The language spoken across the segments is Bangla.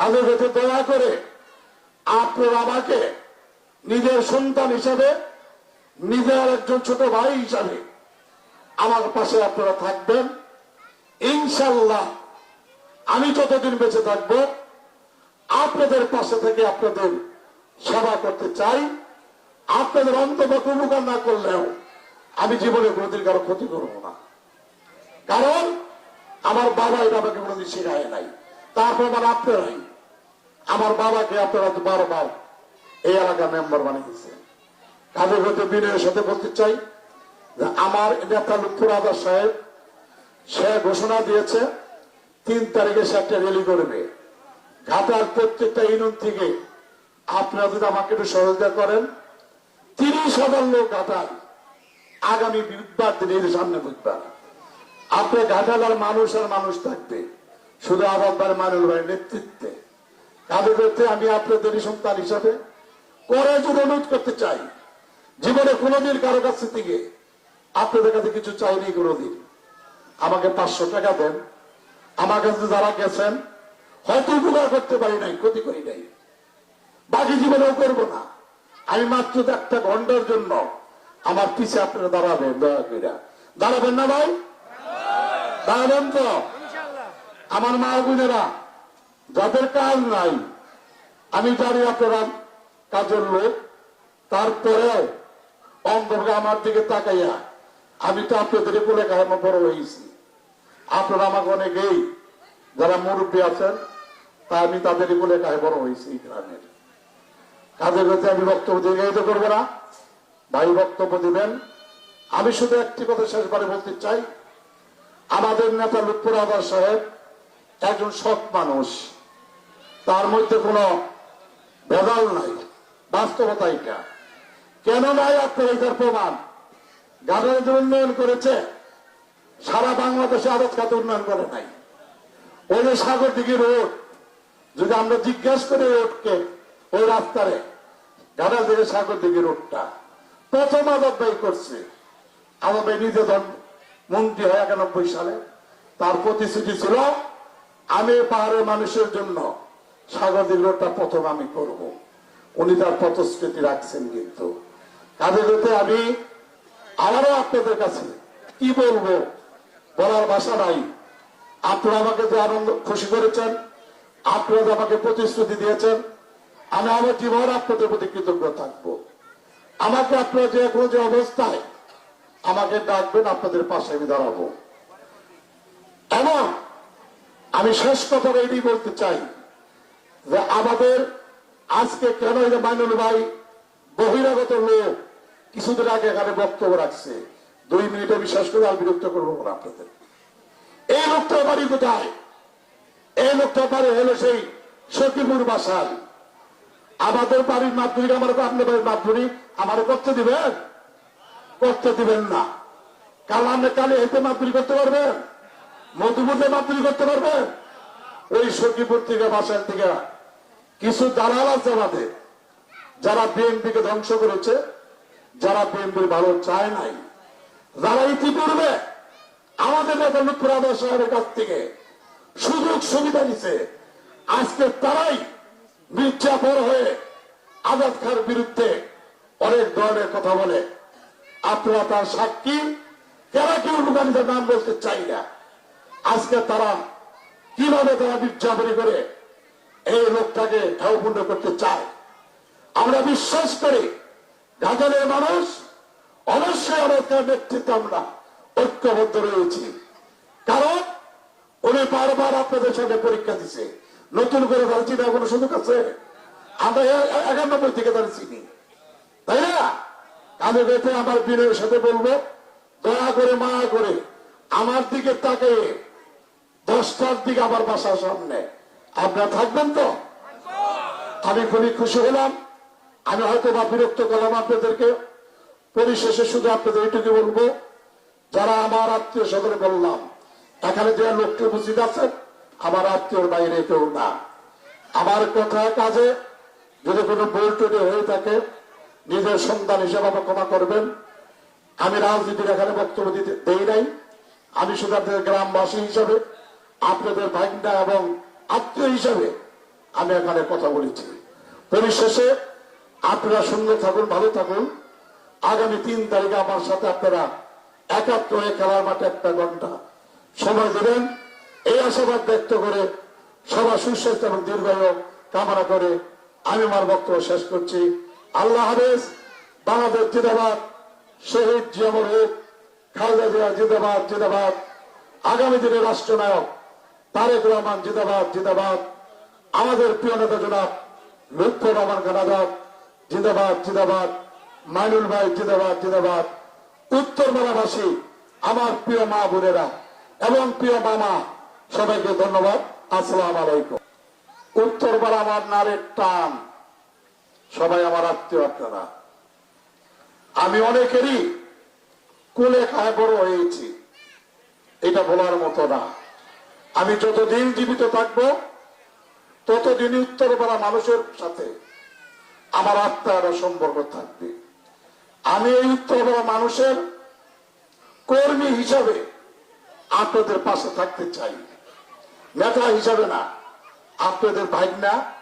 কাজে যেতে দয়া করে আপনার আমাকে নিজের সন্তান হিসাবে, নিজের একজন ছোট ভাই হিসাবে আমার পাশে আপনারা থাকবেন ইনশাল্লাহ আমি যতদিন বেঁচে থাকব, আপনাদের পাশে থেকে আপনাদের সেবা করতে চাই। আপনাদের অন্তত উপকার না করলেও আমি জীবনে কোনোদিন কারও ক্ষতি করব না। কারণ আমার বাবা এটা আমাকে কোনোদিন শেখায় নাই, তারপর আমার আপনারাই বাবাকে আপনারা বারবার এই এলাকার মেম্বার বানিয়েছে কাজে হয়তো বিনয়ের সাথে বলতে চাই যে আমার নেতা লুৎফুর আদার সাহেব, সে ঘোষণা দিয়েছে, তিন তারিখে সে একটা র্যালি করবে। ঘাটার প্রত্যেকটা ইউনিয়ন থেকে আপনারা যদি আমাকে একটু সহযোগিতা করেন, তিরিশ হাজার লোক ঘাটাল আগামী বুধবার দিন এর সামনে বুধবার। আপনার ঘাটালার মানুষ আর মানুষ থাকবে। শুধু আবাদবার মানুষ ভাই নেতৃত্বে। কাজে করতে আমি আপনাদের সন্তান হিসাবে করে যদি অনুরোধ করতে চাই। জীবনে কোনোদিন কারও কাছ থেকে আপনাদের কাছে কিছু চাইনি কোনোদিন। আমাকে পাঁচশো টাকা দেন। আমার কাছে যারা গেছেন হয়তো উপকার করতে পারি নাই ক্ষতি করি নাই। বাকি জীবনেও করব না। আমি মাত্র একটা ঘণ্টার জন্য আমার পিছে আপনারা দাঁড়াবেন দয়া করে দাঁড়াবেন না ভাই? দাঁড়াবেন তো? আমার মা বোনেরা যাদের কাজ নাই, আমি জানি আপনারা কাজের লোক, তারপরেও অন্ধকে আমার দিকে তাকাইয়া, আমি তো আপনাদের বলে কাহামা বড় হয়েছি। আপনারা আমাকে অনেকেই যারা মুরব্বী আছেন তা আমি তাদের বলে কাহে বড় হয়েছি গ্রামের কাজের কাছে আমি বক্তব্য দীর্ঘায়িত করব না। ভাই, বক্তব্য দিবেন। আমি শুধু একটি কথা শেষবারে বলতে চাই। আমাদের নেতা লুৎপুর আদার সাহেব একজন সৎ মানুষ। তার মধ্যে কোনো ভেদাল নাই। বাস্তবতা এটা। কেন নাই আপনার প্রমাণ? গানের যে উন্নয়ন করেছে, সারা বাংলাদেশে আরত খাতে উন্নয়ন করে নাই। ওই যে সাগর দিঘি রোড, যদি আমরা জিজ্ঞাসা করি রোডকে, ওই রাস্তারে, গানের দিকে সাগর দিঘি রোডটা, প্রথম আদব ব্যয় করছে আদব ব্যয় নিজে ধন মন্ত্রী হয় একানব্বই সালে। তার প্রতিশ্রুতি ছিল, আমি পাহাড়ের মানুষের জন্য সাগর দিঘি প্রথম আমি করব। উনি তার প্রতিশ্রুতি রাখছেন কিন্তু। কাজে যেতে আমি আবারও আপনাদের কাছে কি বলব বলার ভাষা নাই। আপনারা আমাকে যে আনন্দ, খুশি করেছেন, আপনারা যে আমাকে প্রতিশ্রুতি দিয়েছেন, আমি আমার জীবন আপনাদের প্রতি কৃতজ্ঞ থাকব। আমাকে আপনারা যে এখন যে অবস্থায় আমাকে ডাকবেন, আপনাদের পাশে আমি দাঁড়াবো। এবং আমি শেষ কথা এটাই বলতে চাই। যে আমাদের আজকে কেন এই মাইনুল ভাই বহিরাগত লোক কিছুদিন আগে এখানে বক্তব্য রাখছে। দুই মিনিটে বিশ্বাস করে আর বিরক্ত করব না আপনাদের। এই লোকটার বাড়ি কোথায়? এই লোকটার বাড়ি হলো সেই সখীপুর বাসায়। আমাদের বাড়ির মাধ্যমিক আমার আপনার বাড়ির মাধ্যমিক। আমার করতে দিবেন? করতে দিবেন না। কাল আপনি কালে এতে মাধ্যমিক করতে পারবেন? মধুপুরে মাধ্যমিক করতে পারবেন? ওই সখীপুর থেকে বাসার থেকে কিছু দালাল আছে আমাদের, যারা বিএনপিকে ধ্বংস করেছে, যারা বিএনপির ভালো চায় নাই। যারা ইতিপূর্বে আমাদের নেতা লুৎফুর সাহেবের কাছ থেকে সুযোগ সুবিধা নিছে, আজকে তারাই মির্জাফর হয়ে আজাদ খার বিরুদ্ধে অনেক ধরনের কথা বলে। আপনারা তার সাক্ষী যারা কেউ নাম বলতে চাই না? আজকে তারা কীভাবে তারা মির্জাফরি করে এই লোকটাকে ঠাউপূর্ণ করতে চায়? আমরা বিশ্বাস করি ঘাটালের মানুষ অবশ্যই আমাদের নেতৃত্বে আমরা ঐক্যবদ্ধ রয়েছি। কারণ উনি বারবার আপনাদের সঙ্গে পরীক্ষা দিছে। নতুন করে তার চিনা কোনো সুযোগ আছে? আমরা একানব্বই থেকে তার চিনি। তাই না? আমি বেঁধে আমার বিনয়ের সাথে বলব, দয়া করে মায়া করে আমার দিকে তাকে দশটার দিকে আমার বাসার সামনে। আপনারা থাকবেন তো? আমি খুবই খুশি হলাম। আমি হয়তো বা বিরক্ত করলাম আপনাদেরকে। পরিশেষে শুধু আপনাদের এটুকু বলব, যারা আমার আত্মীয় স্বজনে বললাম, এখানে যে লোকটি উপস্থিত আছেন আমার আত্মীয়র বাইরে কেউ না। আমার কথা কাজে, যদি কোনো ভুল হয়ে থাকে, নিজের সন্তান হিসেবে আমাকে ক্ষমা করবেন। আমি রাজনীতির এখানে বক্তব্য দিতে দেই নাই। আমি শুধু আপনাদের গ্রামবাসী হিসাবে আপনাদের ভাগনা এবং আত্মীয় হিসাবে আমি এখানে কথা বলেছি। পরিশেষে আপনারা সুন্দর থাকুন, ভালো থাকুন। আগামী তিন তারিখে আমার সাথে আপনারা একাত্র হয়ে খেলার মাঠে একটা ঘণ্টা সময় দেবেন। এই আশাবাদ ব্যক্ত করে সবার সুস্বাস্থ্য এবং দীর্ঘায়ু কামনা করে আমি আমার বক্তব্য শেষ করছি। আল্লাহ হাফেজ, বাংলাদেশ জিন্দাবাদ, শহীদ জিয়ামর খালেদা জিয়া জিন্দাবাদ আগামী দিনের রাষ্ট্রনায়ক তারেক রহমান জিন্দাবাদ জিন্দাবাদ। আমাদের প্রিয় নেতা জনাব লুৎফর রহমান খানাদাব জিন্দাবাদ জিন্দাবাদ। মাইনুল ভাই, জিন্দাবাদ জিন্দাবাদ। উত্তর বাংলাভাষী আমার প্রিয় মা বোনেরা এবং প্রিয় মামা, সবাইকে ধন্যবাদ। আসসালাম আলাইকুম। উত্তর আমার নারের টান। সবাই আমার আত্মীয় আপনারা। আমি অনেকেরই কুলে খায় বড় হয়েছি। এটা বলার মতো না। আমি যতদিন জীবিত থাকব, ততদিন উত্তরপাড়া মানুষের সাথে আমার আত্মার সম্পর্ক থাকবে। আমি এই উত্তরপাড়া মানুষের কর্মী হিসাবে আপনাদের পাশে থাকতে চাই। নেতা হিসাবে না, আপনাদের ভাইনা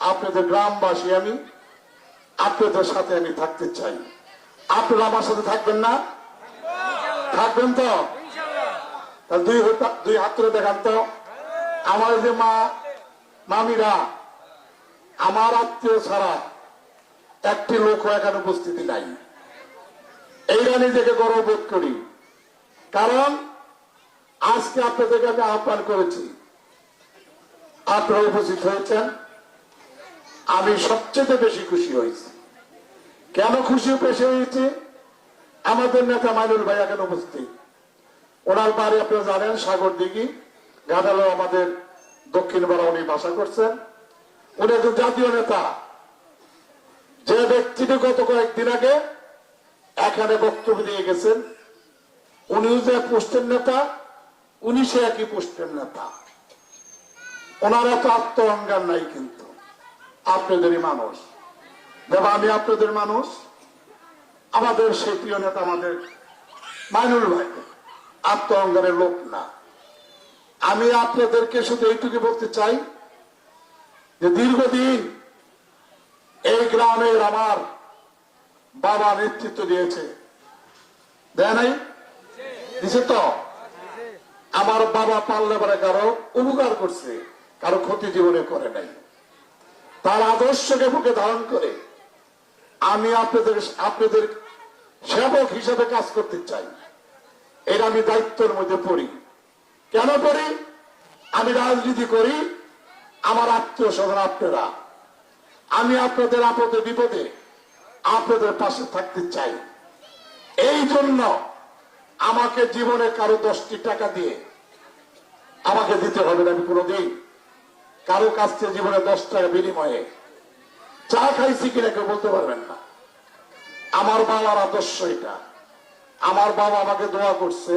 আপনাদের গ্রামবাসী আমি, আপনাদের সাথে আমি থাকতে চাই। আপনারা আমার সাথে থাকবেন না? থাকবেন তো? দুই দুই হাত ধরে দেখান তো। আমার যে মা, মামিরা, আমার আত্মীয় ছাড়া একটি লোক এখানে উপস্থিতি নাই। এইটা নিজেকে গর্ববোধ করি। কারণ আজকে আপনাদেরকে আমি আহ্বান করেছি। আপনারা উপস্থিত হয়েছেন। আমি সবচেয়ে বেশি খুশি হয়েছি। কেন খুশি বেশি হয়েছি? আমাদের নেতা মাইনুল ভাই এখানে উপস্থিত। ওনার বাড়ি আপনারা জানেন, সাগর দিঘি। গাদালো আমাদের দক্ষিণ পাড়া উনি বাসা করছেন। উনি একজন জাতীয় নেতা। যে ব্যক্তিটি গত কয়েকদিন আগে এখানে বক্তব্য দিয়ে গেছেন, উনিও যে পোস্টের নেতা, উনি সে একই পোস্টের নেতা। ওনার এত আত্ম অহংকার নাই কিন্তু। আপনাদেরই মানুষ। দেবা, আমি আপনাদের মানুষ। আমাদের সেই প্রিয় নেতা আমাদের মাইনুল ভাই। আত্ম অহংকারের লোক না। আমি আপনাদেরকে শুধু এইটুকু বলতে চাই যে দীর্ঘদিন এই গ্রামের আমার বাবা নেতৃত্ব দিয়েছে। দেয় নাই? দিছে তো? আমার বাবা পাল্লে পরে কারও উপকার করছে, কারও ক্ষতি জীবনে করে নাই। তার আদর্শকে বুকে ধারণ করে আমি আপনাদের আপনাদের সেবক হিসাবে কাজ করতে চাই। এটা আমি দায়িত্বের মধ্যে পড়ি। কেন পড়ি? আমি রাজনীতি করি, আমার আত্মীয় স্বজন আপনারা। আমি আপনাদের আপদে বিপদে, আপনাদের পাশে থাকতে চাই। এই জন্য আমাকে জীবনে কারও দশটি টাকা দিয়ে আমাকে দিতে হবে না আমি কোনোদিন। কারও কাছ থেকে জীবনে দশ টাকা বিনিময়ে চা খাইছি কিনা কেউ বলতে পারবেন না। আমার বাবার আদর্শ এটা। আমার বাবা আমাকে দোয়া করছে।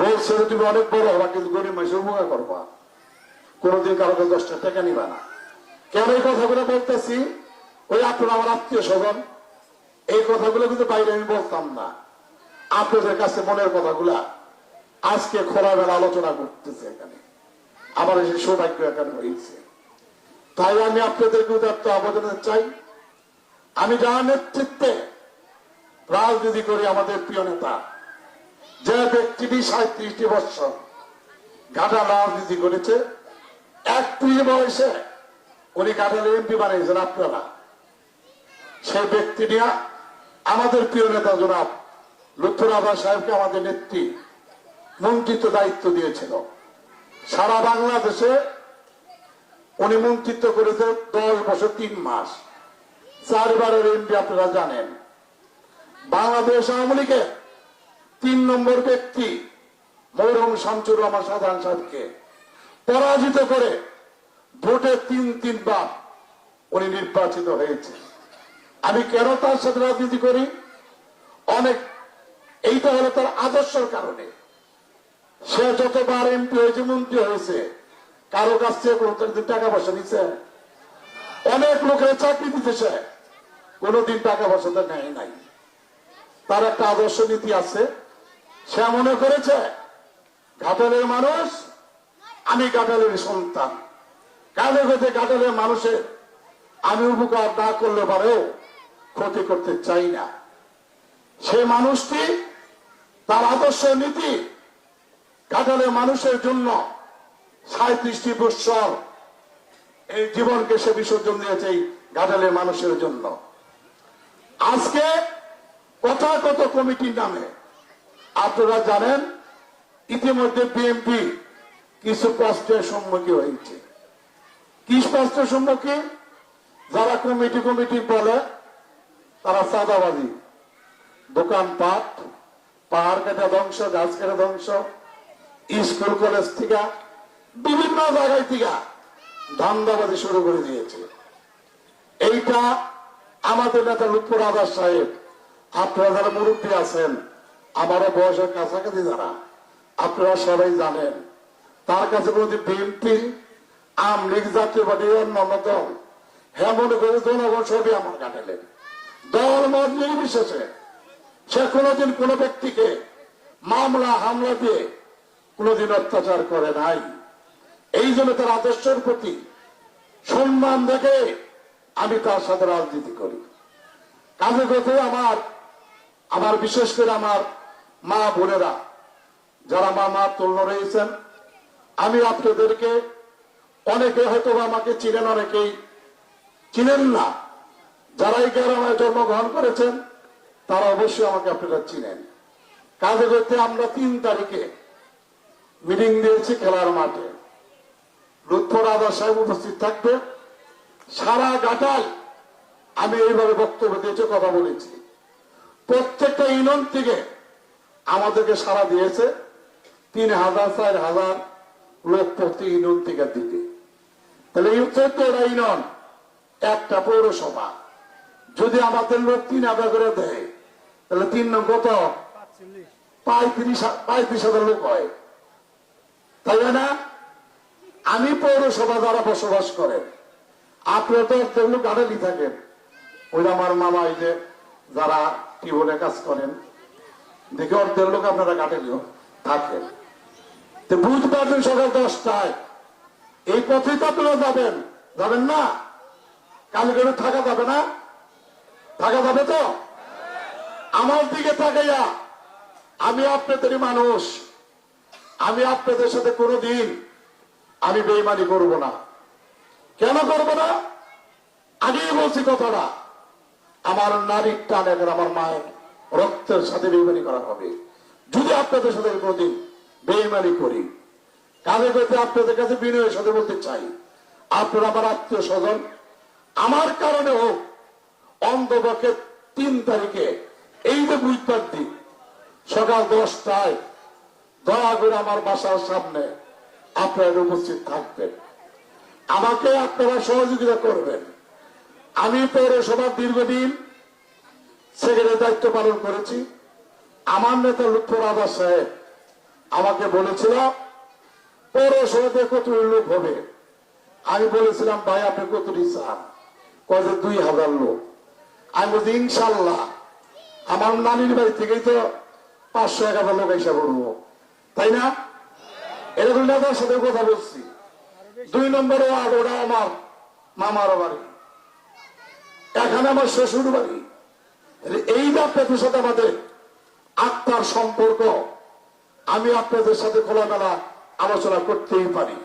বলছে তুমি অনেক বড় হবা, কিন্তু গরিব মানুষের উপকার করবা। কোনোদিন কারও কাছে দশটা টাকা নিবা না। কেন এই কথাগুলো বলতেছি? ওই আপনার আমার আত্মীয় স্বজন, এই কথাগুলো কিন্তু বাইরে আমি বলতাম না। আপনাদের কাছে মনের কথাগুলা আজকে খোলামেলা আলোচনা করতেছে এখানে। আমার এই সৌভাগ্য এখানে হয়েছে। তাই আমি আপনাদেরকে উদার্ত আবেদন চাই। আমি যার নেতৃত্বে রাজনীতি করি আমাদের প্রিয় নেতা। যে ব্যক্তিটি সাঁত্রিশটি বৎসর ঘাটা রাজনীতি করেছে একত্রিশ বয়সে উনি ঘাটালে এমপি বানিয়েছেন, আপনারা। সেই ব্যক্তিটি আমাদের প্রিয় নেতা জনাব আবার সাহেবকে আমাদের নেত্রী মন্ত্রিত্ব দায়িত্ব দিয়েছিল। সারা বাংলাদেশে উনি মন্ত্রিত্ব করেছে দশ বছর তিন মাস। চারবারের এমপি আপনারা জানেন। বাংলাদেশ আওয়ামী লীগের তিন নম্বর ব্যক্তি মৌরম শামসুর রহমান সাধারণ সাহেবকে পরাজিত করে ভোটে তিন তিনবার উনি নির্বাচিত হয়েছে। আমি কেন তার সাথে রাজনীতি করি? অনেক এইটা হলো তার আদর্শের কারণে। সে যতবার এমপি হয়েছে, মন্ত্রী হয়েছে, কারও কাছ থেকে টাকা পয়সা নিচ্ছে অনেক লোকের চাকরি দিতেছে। কোনোদিন টাকা পয়সা তো নেয় নাই। তার একটা আদর্শ নীতি আছে। সে মনে করেছে, ঘাটালের মানুষ, আমি ঘাটালের সন্তান। কাঁধে কাঁধে কাটালে মানুষের আমি উপকার না করলে পারেও ক্ষতি করতে চাই না। সে মানুষটি তার আদর্শ নীতি কাটালে মানুষের জন্য সাঁত্রিশটি বৎসর এই জীবনকে সে বিসর্জন দিয়েছে এই ঘাটালের মানুষের জন্য। আজকে কথা কত কমিটির নামে। আপনারা জানেন, ইতিমধ্যে বিএনপি কিছু কষ্টের সম্মুখীন হয়েছে। কি কষ্টের সম্মুখীন? যারা কমিটি কমিটি বলে, তারা চাঁদাবাজি। দোকানপাট পাহাড় কেটে ধ্বংস, গাছ কেটে ধ্বংস, স্কুল, কলেজ থেকে, বিভিন্ন জায়গায় থেকে ধান্দাবাজি শুরু করে দিয়েছে। এইটা আমাদের নেতা লুৎফর আদার সাহেব আপনারা যারা মুরব্বী আছেন, আমারও বয়সের কাছাকাছি যারা, আপনারা সবাই জানেন, তার কাছে কোনোদিন বিএনপি আম লীগ, জাতীয় পার্টি, অন্যান্য দল হ্যাঁ মনে করে জনগণ সবই আমার কাটালেন দল মত নির্বিশেষে সে কোনোদিন কোন ব্যক্তিকে মামলা, হামলা দিয়ে কোনোদিন অত্যাচার করে নাই। এই জন্য তার আদর্শের প্রতি সম্মান দেখে আমি তার সাথে রাজনীতি করি। কাজে কথা আমার আমার বিশেষ করে আমার মা বোনেরা, যারা মা মা তুল্য রয়েছেন, আমি আপনাদেরকে অনেকে হয়তো আমাকে চিনেন অনেকেই। চিনেন না। যারা এই জন্মগ্রহণ করেছেন, তারা অবশ্যই আমাকে আপনারা চিনেন। কাজে করতে আমরা তিন তারিখে মিটিং দিয়েছি খেলার মাঠে। লুৎফর আদার সাহেব উপস্থিত থাকবে। সারা গাটাল আমি এইভাবে বক্তব্য দিয়েছি, কথা বলেছি। প্রত্যেকটা ইউনিয়ন থেকে আমাদেরকে সারা দিয়েছে তিন হাজার, চার হাজার লোক প্রতি ইউনিয়ন থেকে দিতে। তাহলে চোদ্দটা ইউনিয়ন, একটা পৌরসভা। যদি আমাদের লোক তিন হাজার করে দেয়, তাহলে তিন নম্বর কত? পঁয়ত্রিশ হাজার লোক হয়। তাই না? আমি পৌরসভা যারা বসবাস করেন, আপনারা তো অর্ধেক লোক আড়ালি থাকেন। ওই আমার মামা এই যে যারা টিউবওয়েলে কাজ করেন, দেখে অর্ধেক লোক আপনারা কাটেলিও থাকেন। তো বুধবার দিন সকাল দশটায়, এই পথেই তো আপনারা যাবেন যাবেন না? কালকে থাকা যাবে না? থাকা যাবে তো? আমার দিকে তাকাইয়া, আমি আপনাদেরই মানুষ, আমি আপনাদের সাথে কোনোদিন আমি বেইমানি করব না। কেন করব না? আগেই বলছি কথাটা। আমার নারীর টান এবং আমার মায়ের রক্তের সাথে বেইমানি করা হবে। যদি আপনাদের সাথে কোনোদিন বেইমানি করি, কাজে করতে আপনাদের কাছে বিনয়ের সাথে বলতে চাই, আপনারা আমার আত্মীয় স্বজন, আমার কারণে হোক অন্ধপক্ষে তিন তারিখে এই যে বুধবার দিন, সকাল দশটায় দয়া করে আমার বাসার সামনে আপনারা উপস্থিত থাকবেন। আমাকে আপনারা সহযোগিতা করবেন। আমি পৌরসভার দীর্ঘদিন সেখানে দায়িত্ব পালন করেছি। আমার নেতা লুৎফর আবাস সাহেব আমাকে বলেছিল পৌরসভাতে কত লোক হবে? আমি বলেছিলাম, ভাই, আপনি কত চান? কত দুই হাজার লোক। আমি বলছি ইনশাল্লাহ আমার নানির বাড়ি থেকেই তো পাঁচশো হাজার লোক এসে পড়ব। তাই না? এরকম নেতার সাথে কথা বলছি। দুই নম্বরে ওয়ার্ড ওটা আমার মামার বাড়ি। এখানে আমার শ্বশুর বাড়ি এই আপনাদের সাথে আমাদের আত্মার সম্পর্ক, আমি আপনাদের সাথে খোলামেলা আলোচনা করতেই পারি।